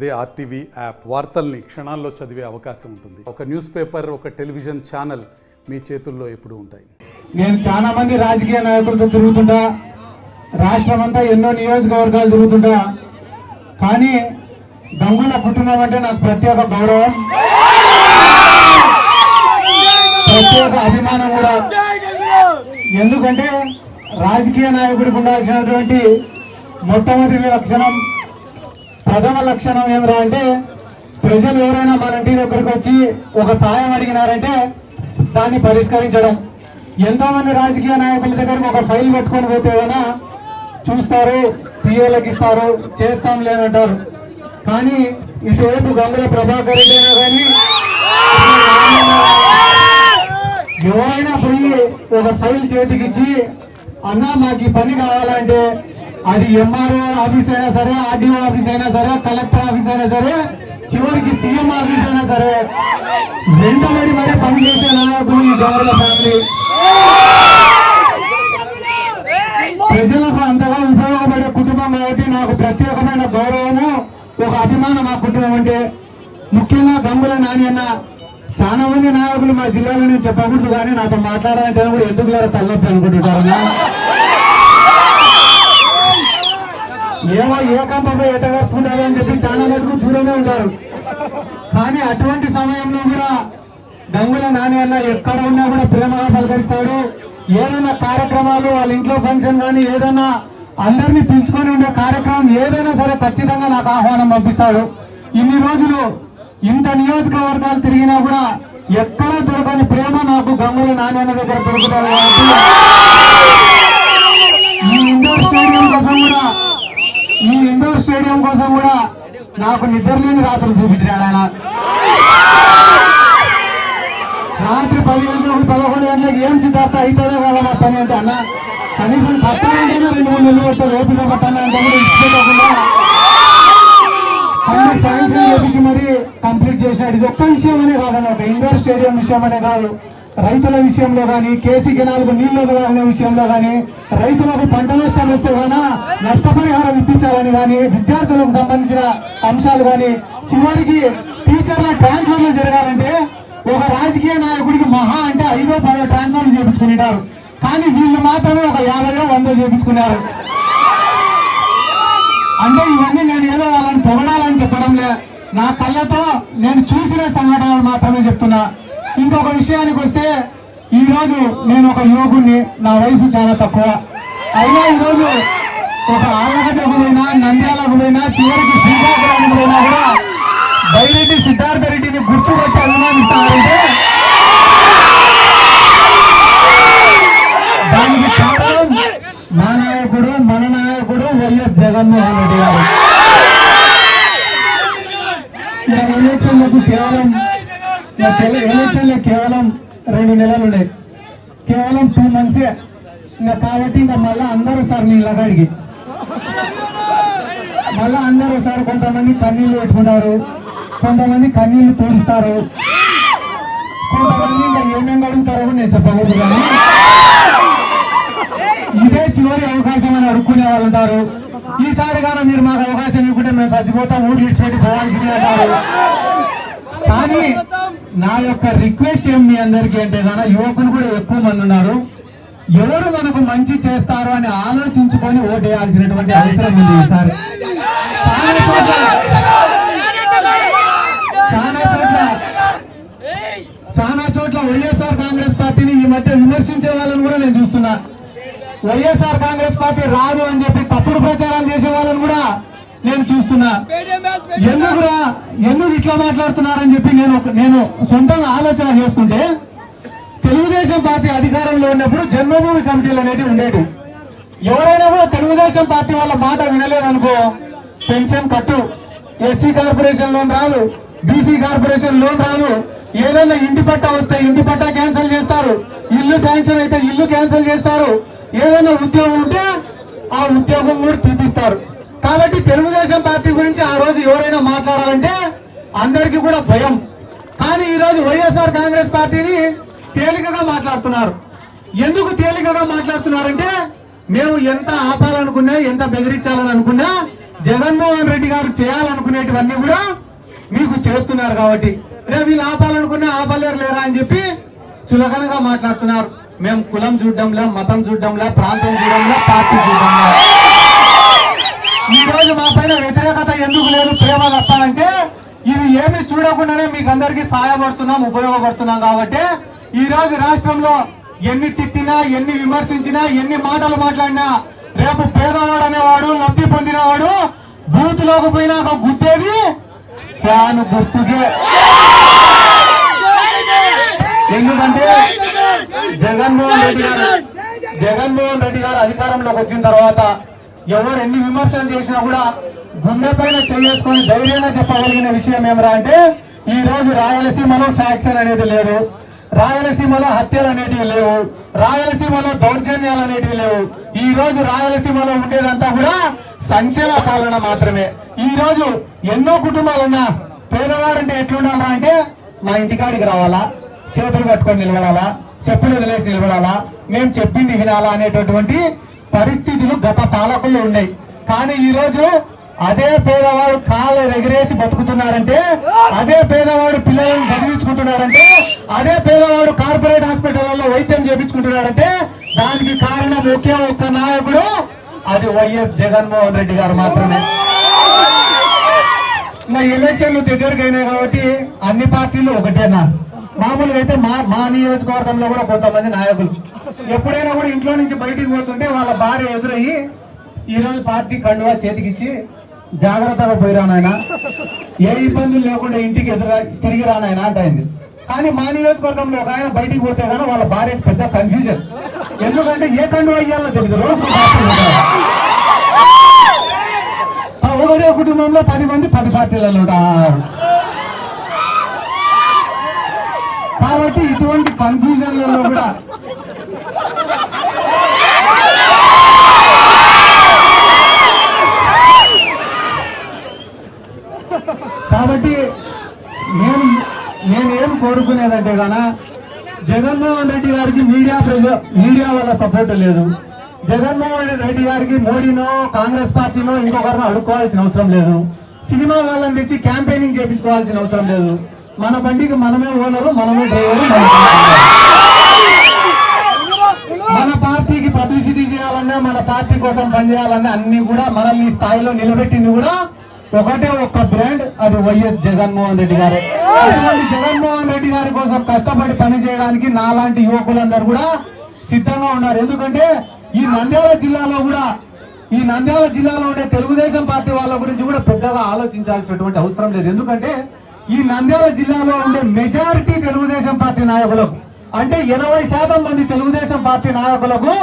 అదే RTV app. వార్తల్ని క్షణాల్లో చదివే అవకాశం ఉంటుంది. ఒక న్యూస్ పేపర్ ఒక టెలివిజన్ ఛానల్ మీ చేతుల్లో ఎప్పుడు ఉంటాయి. నేను చాలా మంది రాజకీయ నాయకులతో తిరుగుతుంటా. రాష్ట్రం అంతా ఎన్నో నియోజకవర్గాలు తిరుగుతుంటా. కానీ దమ్ముల కుటుంబం అంటే నాకు ప్రత్యేక గౌరవం. ప్రత్యేక అభిమానం కూడా. ఎందుకంటే రాజకీయ నాయకుడికి ఉండాల్సినటువంటి మొట్టమొదటి లక్షణం ప్రథమ లక్షణం ఏమిరా అంటే ప్రజలు ఎవరైనా మన ఇంటి దగ్గరికి వచ్చి ఒక సాయం అడిగినారంటే దాన్ని పరిష్కరించడం. ఎంతో మంది రాజకీయ నాయకుల దగ్గరకు ఒక ఫైల్ పెట్టుకొని పోతే ఏదైనా చూస్తారు పిఏలకు ఇస్తారు చేస్తాం లేనంటారు కానీ ఇటువైపు గంగుల ప్రభాకర్ రెడ్డి అయినా కానీ ఎవరైనా పోయి ఒక ఫైల్ చేతికిచ్చి అన్నా మాకు ఈ పని కావాలంటే అది ఎంఆర్ఓ ఆఫీస్ అయినా సరే ఆర్డీఓ ఆఫీస్ అయినా సరే కలెక్టర్ ఆఫీస్ అయినా సరే చివరికి సీఎం ఆఫీస్ అయినా సరే వెంటబడి మరీ పనిచేసే నాయకులు ఈ గవర్నర్ ఫ్యామిలీ. ప్రజలకు అంతగా ఉపయోగపడే కుటుంబం కాబట్టి నాకు ప్రత్యేకమైన గౌరవము ఒక అభిమానం మా కుటుంబం అంటే. ముఖ్యంగా గంగుల నాని అన్న చాలా మంది నాయకులు మా జిల్లాలో నేను చెప్పకూడదు కానీ నాతో మాట్లాడాలంటే కూడా ఎందుకు లేరు తలనొప్పి అనుకుంటుంటారు. ఏమో ఏ కంపపై ఎట్టగరుచుకుంటారు అని చెప్పి చాలా మటుకు దూరంగా ఉంటారు కానీ అటువంటి సమయంలో కూడా గంగుల నాని అన్న ఎక్కడ ఉన్నా కూడా ప్రేమగా పలకరిస్తాడు. ఏదైనా కార్యక్రమాలు వాళ్ళ ఇంట్లో ఫంక్షన్ కానీ ఏదైనా అందరినీ పిలుచుకొని ఉండే కార్యక్రమం ఏదైనా సరే ఖచ్చితంగా నాకు ఆహ్వానం పంపిస్తాడు. ఇన్ని రోజులు ఇంత నియోజకవర్గాలు తిరిగినా కూడా ఎక్కడా దొరకని ప్రేమ నాకు గంగుల నాన్న దగ్గర దొరుకుతాడు కాబట్టి ఈ ఇండోర్ స్టేడియం కోసం కూడా ఈ ఇండోర్ స్టేడియం కోసం కూడా నాకు నిద్రలేని రాత్రులు చూపించాడు ఆయన. రాత్రి పది గంటలకు పదకొండు గంటలకు ఏం సిద్ధార్థ? అవుతుందో కదా నా పని అంటే అన్న. కనీసం కట్టాలంటేనే రెండు మూడు నెలలు పట్టాలి అన్ని శాంక్షన్ చేపించి మరి కంప్లీట్ చేసినాడు. ఇది ఒక్క విషయం అనే కాదన్నమాట ఇండోర్ స్టేడియం విషయం అనే కాదు. రైతుల విషయంలో కానీ కేసీ కెనాలకు నీళ్ళు వదలాలనే విషయంలో కానీ రైతులకు పంట నష్టం వస్తే కానీ నష్టపరిహారం ఇప్పించాలని కానీ విద్యార్థులకు సంబంధించిన అంశాలు కానీ చివరికి టీచర్ల ట్రాన్స్ఫర్లు జరగాలంటే ఒక రాజకీయ నాయకుడికి మహా అంటే ఐదో పదో ట్రాన్స్ఫర్లు చేపించుకునేటారు. కానీ వీళ్ళు మాత్రమే ఒక యాభైలో వందో చేపించుకున్నారు. అంటే ఇవన్నీ నేను ఏదో వాళ్ళని పొగడాలని చెప్పడం లే. నా కళ్ళతో నేను చూసిన సంఘటనలు మాత్రమే చెప్తున్నా. ఇంకొక విషయానికి వస్తే ఈరోజు నేను ఒక యువకుడిని నా వయసు చాలా తక్కువ. అయినా ఈరోజు ఒక ఆళ్ళగడ్డకు పోయినా నంద్యాలకు పోయినా చివరికి శ్రీకాకుళానికి పోయినా కూడా బైరెడ్డి సిద్ధార్థ రెడ్డిని గుర్తుపట్టి అభిమానిస్తానంటే దానికి కారణం మా నాయకుడు మన నాయకుడు వైఎస్ జగన్మోహన్ రెడ్డి గారు. ఈ ఎలక్షన్లకు కేవలం ఎలక్షన్లు కేవలం రెండు నెలలు ఉన్నాయి కేవలం టూ మంత్సే ఇంకా కాబట్టి ఇంకా మళ్ళా అందరూ సార్ మీ లగాడికి మళ్ళా అందరూ సార్ కొంతమంది కన్నీళ్ళు పెట్టుకుంటారు కొంతమంది కన్నీళ్ళు తూడుస్తారు. కొంతమంది ఇంకా ఏమేమి అడుగుతారో కూడా నేను చెప్పకూడదు కానీ. ఇదే చివరి అవకాశం అని అడుక్కునే వాళ్ళు ఉంటారు. ఈసారి కానీ మీరు మాకు అవకాశం ఇవ్వకుంటే మేము చచ్చిపోతాం ఊరు విడిచిపెట్టి పోవాల్సింది అంటారు. కానీ నా యొక్క రిక్వెస్ట్ ఏం మీ అందరికీ అంటే గాన యువకులు కూడా ఎక్కువ మంది ఉన్నారు. ఎవరు మనకు మంచి చేస్తారు అని ఆలోచించుకొని ఓటేయాల్సినటువంటి అవసరం ఉంది ఈసారి. చోట్ల చాలా చోట్ల చాలా చోట్ల వైఎస్ఆర్ కాంగ్రెస్ పార్టీని ఈ మధ్య విమర్శించే వాళ్ళని కూడా నేను చూస్తున్నా. వైఎస్ఆర్ కాంగ్రెస్ పార్టీ రాదు అని చెప్పి తప్పుడు ప్రచారాలు చేసే వాళ్ళని కూడా నేను చూస్తున్నా ఎందుకురా ఎందుకు ఇట్లా మాట్లాడుతున్నారని చెప్పి నేను నేను సొంతంగా ఆలోచన చేసుకుంటే తెలుగుదేశం పార్టీ అధికారంలో ఉన్నప్పుడు జన్మభూమి కమిటీలు అనేవి ఉండేవి ఎవరైనా కూడా తెలుగుదేశం పార్టీ వాళ్ళ మాట వినలేదనుకో pension cut SC corporation loan రాదు బీసీ కార్పొరేషన్ లోన్ రాదు ఏదైనా ఇంటి పట్టా వస్తే ఇంటి పట్టా క్యాన్సిల్ చేస్తారు ఇల్లు శాంక్షన్ అయితే ఇల్లు క్యాన్సిల్ చేస్తారు ఏదైనా ఉద్యోగం ఉంటే ఆ ఉద్యోగం కూడా తీపిస్తారు. కాబట్టి తెలుగుదేశం పార్టీ గురించి ఆ రోజు ఎవరైనా మాట్లాడాలంటే అందరికీ కూడా భయం. కానీ ఈరోజు వైఎస్ఆర్ కాంగ్రెస్ పార్టీని తేలికగా మాట్లాడుతున్నారు. ఎందుకు తేలికగా మాట్లాడుతున్నారంటే మేము ఎంత ఆపాలనుకున్నా ఎంత బెదిరించాలని అనుకున్నా జగన్మోహన్ రెడ్డి గారు చేయాలనుకునేటివన్నీ కూడా మీకు చేస్తున్నారు కాబట్టి. రేపు వీళ్ళు ఆపాలనుకున్నా ఆపలేరు లేరా అని చెప్పి చులకనగా మాట్లాడుతున్నారు. మేము కులం చూడడంలా మతం చూడడంలా ప్రాంతం చూడడంలా పార్టీ చూడడంలా. ఈ రోజు మా పైన వ్యతిరేకత ఎందుకు లేదు? ప్రేమ తప్ప అంటే ఇవి ఏమి చూడకుండానే మీకు అందరికీ సహాయపడుతున్నాం ఉపయోగపడుతున్నాం కాబట్టి ఈ రోజు రాష్ట్రంలో ఎన్ని తిట్టినా ఎన్ని విమర్శించినా ఎన్ని మాటలు మాట్లాడినా రేపు పేదవాడు అనేవాడు లబ్ధి పొందినవాడు బూత్లోకి పోయినాక గుర్తేది ఫ్యాన్ గుర్తుకే. ఎందుకంటే జగన్మోహన్ రెడ్డి గారు జగన్మోహన్ రెడ్డి గారు అధికారంలోకి వచ్చిన తర్వాత ఎవరు ఎన్ని విమర్శలు చేసినా కూడా గుండె పైన చేసుకొని ధైర్యంగా చెప్పగలిగిన విషయం ఏమరా అంటే ఈ రోజు రాయలసీమలో ఫ్యాక్షన్ అనేది లేదు. రాయలసీమలో హత్యలు అనేటివి లేవు. రాయలసీమలో దౌర్జన్యాలు అనేటివి లేవు. ఈ రోజు రాయలసీమలో ఉండేదంతా కూడా సంక్షేమ పాలన మాత్రమే. ఈ రోజు ఎన్నో కుటుంబాలున్నా పేదవాడంటే ఎట్లుండాలా అంటే మా ఇంటికాడికి రావాలా? చేతులు కట్టుకొని నిలబడాలా? చెప్పులు వదిలేసి నిలబడాలా? మేము చెప్పింది వినాలా అనేటటువంటి పరిస్థితులు గత పాలకుల్లో ఉన్నాయి. కానీ ఈ రోజు అదే పేదవాడు కాళ్ళు ఎగిరేసి బతుకుతున్నాడంటే అదే పేదవాడు పిల్లలను చదివించుకుంటున్నారంటే అదే పేదవాడు కార్పొరేట్ హాస్పిటల్లో వైద్యం చేపించుకుంటున్నాడంటే దానికి కారణం ఒకే ఒక్క నాయకుడు అది వైఎస్ జగన్మోహన్ రెడ్డి గారు మాత్రమే. నా ఎలక్షన్లు దగ్గరకైనాయి కాబట్టి అన్ని పార్టీలు ఒకటేనా? మామూలుగా అయితే మా మా నియోజకవర్గంలో కూడా కొంతమంది నాయకులు. ఎప్పుడైనా కూడా ఇంట్లో నుంచి బయటికి పోతుంటే వాళ్ళ భార్య ఎదురయ్యి ఈరోజు పార్టీ కండువా చేతికిచ్చి జాగ్రత్తగా పోయిరా నాయన. ఏ ఇబ్బందులు లేకుండా ఇంటికి ఎదురు తిరిగి రానాయన అంటాయింది. కానీ మా నియోజకవర్గంలో ఒక ఆయన బయటికి పోతే కానీ వాళ్ళ భార్య పెద్ద కన్ఫ్యూజన్ ఎందుకంటే ఏ కండువా అయ్యాలో తెలియదు రోజు ఒకటే కుటుంబంలో పది మంది పది పార్టీలలో ఉంటారు. కాబట్టి ఇటువంటి కన్ఫ్యూజన్లలో కూడా. కాబట్టి నేను నేను ఏం కోరుకునేదంటే గాన జగన్మోహన్ రెడ్డి గారికి మీడియా ప్రజ మీడియా వల్ల సపోర్ట్ లేదు. జగన్మోహన్ రెడ్డి గారికి మోడీనో కాంగ్రెస్ పార్టీనో ఇంకొకరినో అడుక్కోవాల్సిన అవసరం లేదు. సినిమా వాళ్ళని తెచ్చి క్యాంపెయినింగ్ చేయించుకోవాల్సిన అవసరం లేదు. మన బండికి మనమే ఓనరు మనమే డ్రైవరు మన పార్టీకి పబ్లిసిటీ చేయాలన్నా మన పార్టీ కోసం పనిచేయాలన్నా అన్ని కూడా మనల్ని ఈ స్థాయిలో నిలబెట్టింది కూడా ఒకటే ఒక్క బ్రాండ్ అది వైఎస్ జగన్మోహన్ రెడ్డి గారే. అటువంటి జగన్మోహన్ రెడ్డి గారి కోసం కష్టపడి పని చేయడానికి నాలాంటి యువకులందరూ కూడా సిద్ధంగా ఉన్నారు. ఎందుకంటే ఈ నంద్యాల జిల్లాలో కూడా ఈ నంద్యాల జిల్లాలో ఉండే తెలుగుదేశం పార్టీ వాళ్ళ గురించి కూడా పెద్దగా ఆలోచించాల్సినటువంటి అవసరం లేదు. ఎందుకంటే ఈ నంద్యాల జిల్లాలో ఉండే మెజారిటీ తెలుగుదేశం పార్టీ నాయకులకు అంటే ఎనభై శాతం మంది తెలుగుదేశం పార్టీ నాయకులకు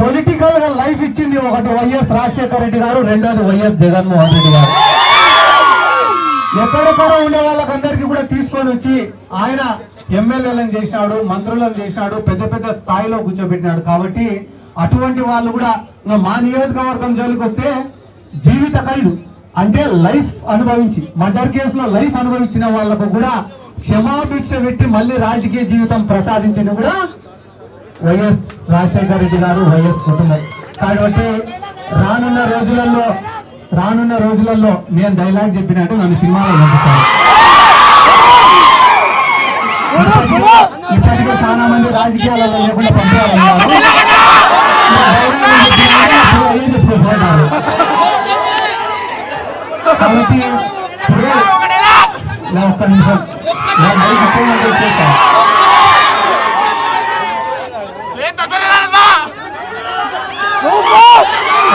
పొలిటికల్గా లైఫ్ ఇచ్చింది ఒకటి వైఎస్ రాజశేఖర రెడ్డి గారు రెండోది వైఎస్ జగన్మోహన్ రెడ్డి గారు. ఎక్కడెక్కడ ఉండే వాళ్ళకందరికీ కూడా తీసుకొని వచ్చి ఆయన ఎమ్మెల్యేలను చేసినాడు మంత్రులను చేసినాడు పెద్ద పెద్ద స్థాయిలో కూర్చోబెట్టినాడు. కాబట్టి అటువంటి వాళ్ళు కూడా మా నియోజకవర్గం జోలికి వస్తే జీవిత ఖైదు. అంటే లైఫ్ అనుభవించి మర్డర్ కేసులో లైఫ్ అనుభవించిన వాళ్ళకు కూడా క్షమాభిక్ష పెట్టి మళ్ళీ రాజకీయ జీవితం ప్రసాదించింది కూడా వైఎస్ రాజశేఖర రెడ్డి గారు వైఎస్ కుటుంబం. కాబట్టి రానున్న రోజులలో రానున్న రోజులలో నేను డైలాగ్ చెప్పినట్టు నన్ను సినిమాలో పంపిస్తాను ఇప్పటికే- చాలా మంది రాజకీయాలలో లేకుండా చెప్పుకుంటున్నారు. కాబట్టి నా ఒక్క నిమిషం నా మైక్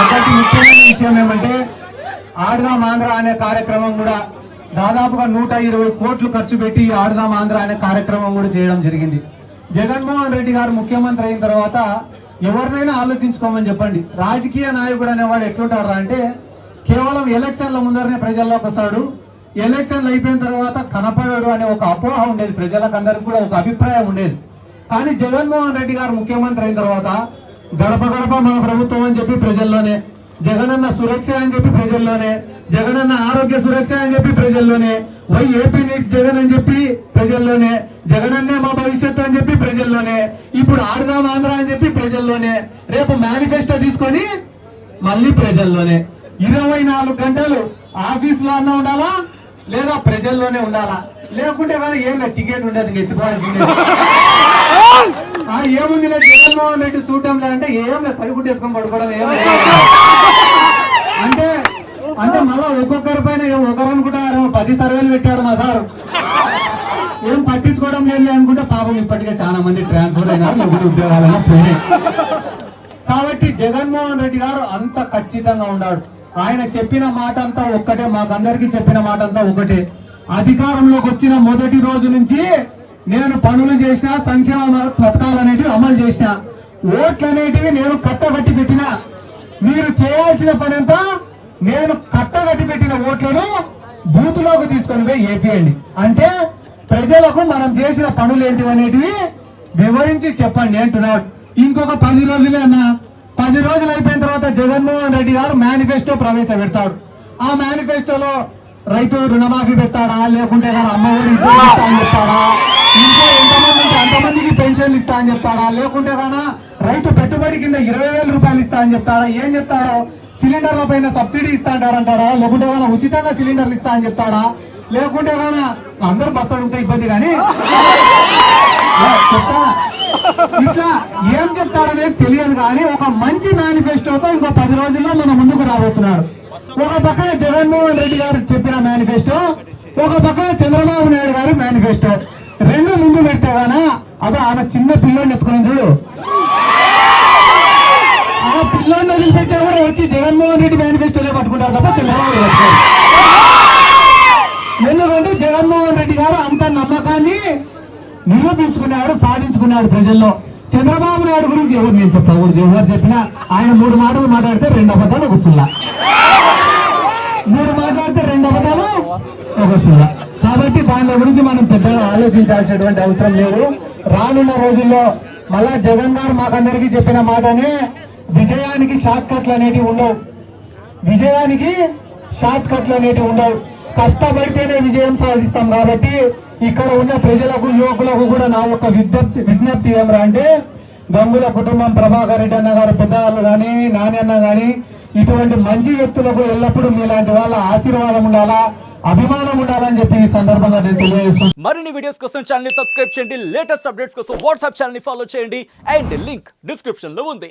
ఒకటి ముఖ్యమైన విషయం ఏమంటే ఆడదాం ఆంధ్ర అనే కార్యక్రమం కూడా దాదాపుగా నూట ఇరవై కోట్లు ఖర్చు పెట్టి ఆడదాం ఆంధ్ర అనే కార్యక్రమం కూడా చేయడం జరిగింది. జగన్మోహన్ రెడ్డి గారు ముఖ్యమంత్రి అయిన తర్వాత ఎవరినైనా ఆలోచించుకోమని చెప్పండి. రాజకీయ నాయకుడు అనేవాడు ఎట్లుంటారా అంటే కేవలం ఎలక్షన్ల ముందరనే ప్రజల్లోకి వస్తాడు. ఎలక్షన్లు అయిపోయిన తర్వాత కనపడడు అనే ఒక అపోహ ఉండేది. ప్రజలకు అందరికి కూడా ఒక అభిప్రాయం ఉండేది. కానీ జగన్మోహన్ రెడ్డి గారు ముఖ్యమంత్రి అయిన తర్వాత గడప గడప మన ప్రభుత్వం అని చెప్పి ప్రజల్లోనే జగనన్న సురక్ష అని చెప్పి ప్రజల్లోనే జగనన్న ఆరోగ్య సురక్ష అని చెప్పి ప్రజల్లోనే వై ఏపీ నీడ్స్ జగన్ అని చెప్పి ప్రజల్లోనే జగనన్నే మా భవిష్యత్తు అని చెప్పి ప్రజల్లోనే ఇప్పుడు ఆడదాం ఆంధ్ర అని చెప్పి ప్రజల్లోనే రేపు మేనిఫెస్టో తీసుకొని మళ్ళీ ప్రజల్లోనే. ఇరవై నాలుగు గంటలు ఆఫీస్లో ఉండాలా? లేదా ప్రజల్లోనే ఉండాలా? లేకుంటే కానీ ఏం లేదు టికెట్ ఉండదు ఇంక ఏముంది లేదు జగన్మోహన్ రెడ్డి చూడటం లేదంటే ఏం లేదు సరిగుట్టేసుకొని పడుకోవడం ఏం అంటే అంటే మళ్ళీ ఒక్కొక్కరి పైన ఒకరు అనుకుంటారు పది సర్వేలు పెట్టాడు మా సార్. ఏం పట్టించుకోవడం లేదు అనుకుంటే పాపం ఇప్పటికే చాలా మంది ట్రాన్స్ఫర్ అయినారు లేకుంటే ఉద్యోగాలను పోయి కాబట్టి జగన్మోహన్ రెడ్డి గారు అంత ఖచ్చితంగా ఉన్నాడు ఆయన చెప్పిన మాట అంతా ఒక్కటే మాకందరికీ చెప్పిన మాట అంతా ఒకటే. అధికారంలోకి వచ్చిన మొదటి రోజు నుంచి నేను పనులు చేసిన సంక్షేమ పథకాలు అనేటివి అమలు చేసిన ఓట్లు అనేటివి నేను కట్టబట్టి పెట్టిన మీరు చేయాల్సిన పని అంతా నేను కట్టగట్టి పెట్టిన ఓట్లను బూతులోకి తీసుకొని పోయి ఏపీయండి అంటే ప్రజలకు మనం చేసిన పనులు ఏంటి అనేటివి వివరించి చెప్పండి అంటున్నాడు. ఇంకొక పది రోజులే అన్నా. పది రోజులు అయిపోయిన తర్వాత జగన్మోహన్ రెడ్డి గారు మేనిఫెస్టో ప్రవేశపెడతాడు ఆ మేనిఫెస్టోలో రైతు రుణమాఫీ పెడతాడా? లేకుంటే అమ్మఒడి ఇస్తా అని చెప్తాడా? ఇంకా ఎంతమంది అంతమందికి పెన్షన్లు ఇస్తా అని చెప్తాడా? లేకుంటే కానా రైతు పెట్టుబడి కింద ఇరవై వేల రూపాయలు ఇస్తా అని చెప్తాడా? ఏం చెప్తాడో? సిలిండర్ల పైన సబ్సిడీ ఇస్తా అంటాడంటాడా లేకుంటే గానా ఉచితంగా సిలిండర్లు ఇస్తా అని చెప్తాడా? లేకుంటే కానా అందరూ బస్సు అడిగితే ఇబ్బంది కానీ చెప్తా. ఇట్లా ఏం చెప్తాడనేది తెలియదు కానీ ఒక మంచి మేనిఫెస్టోతో ఇంకో పది రోజుల్లో మన ముందుకు రాబోతున్నాడు. ఒక పక్కన జగన్మోహన్ రెడ్డి గారు చెప్పిన మేనిఫెస్టో ఒక పక్కన చంద్రబాబు నాయుడు గారు మేనిఫెస్టో రెండు ముందు పెడితే గానా అదో ఆమె చిన్న పిల్లోని ఎత్తుకుని చూడు. ఆ పిల్లోని వదిలిపెట్టే కూడా వచ్చి జగన్మోహన్ రెడ్డి మేనిఫెస్టోనే పట్టుకుంటారు తప్ప చంద్రబాబు ఎందుకంటే జగన్మోహన్ రెడ్డి గారు అంత నమ్మకాన్ని నిరూపించుకున్నాడు సాధించుకున్నాడు ప్రజల్లో. చంద్రబాబు నాయుడు గురించి ఎవరు నేను చెప్తా? ఎవరు ఎవరు చెప్పినా ఆయన మూడు మాటలు మాట్లాడితే రెండు అబద్ధాలు ఒక మూడు మాట్లాడితే రెండు అబద్ధాలు ఒక కాబట్టి దాని గురించి మనం పెద్దగా ఆలోచించాల్సినటువంటి అవసరం లేదు. రానున్న రోజుల్లో మళ్ళా జగన్ గారు మాకందరికీ చెప్పిన మాటనే విజయానికి షార్ట్ కట్లు అనేటివి ఉండవు. విజయానికి షార్ట్ కట్లు అనేటివి ఉండవు. కష్టపడితేనే విజయం సాధిస్తాం కాబట్టి ఇక్కడ ఉన్న ప్రజలకు యువకులకు కూడా నా యొక్క విజ్ఞప్తి విజ్ఞప్తి ఏమరా అంటే గంగుల కుటుంబం ప్రభాకర్ రెడ్డి అన్న గారు పెద్దవాళ్ళు కానీ నాని అన్న కానీ ఇటువంటి మంచి వ్యక్తులకు ఎల్లప్పుడూ మీలాంటి వాళ్ళ ఆశీర్వాదం ఉండాలా అభిమానం ఉండాలని చెప్పి ఈ సందర్భంగా నేను తెలియజేస్తున్నాను మరిన్ని వీడియోస్ కోసం ఛానల్ సబ్స్క్రైబ్ చేయండి. లేటెస్ట్ అప్డేట్స్ కోసం వాట్సాప్ ఛానల్ ఫాలో చేయండి. అండ్ లింక్ డిస్క్రిప్షన్లో ఉంది.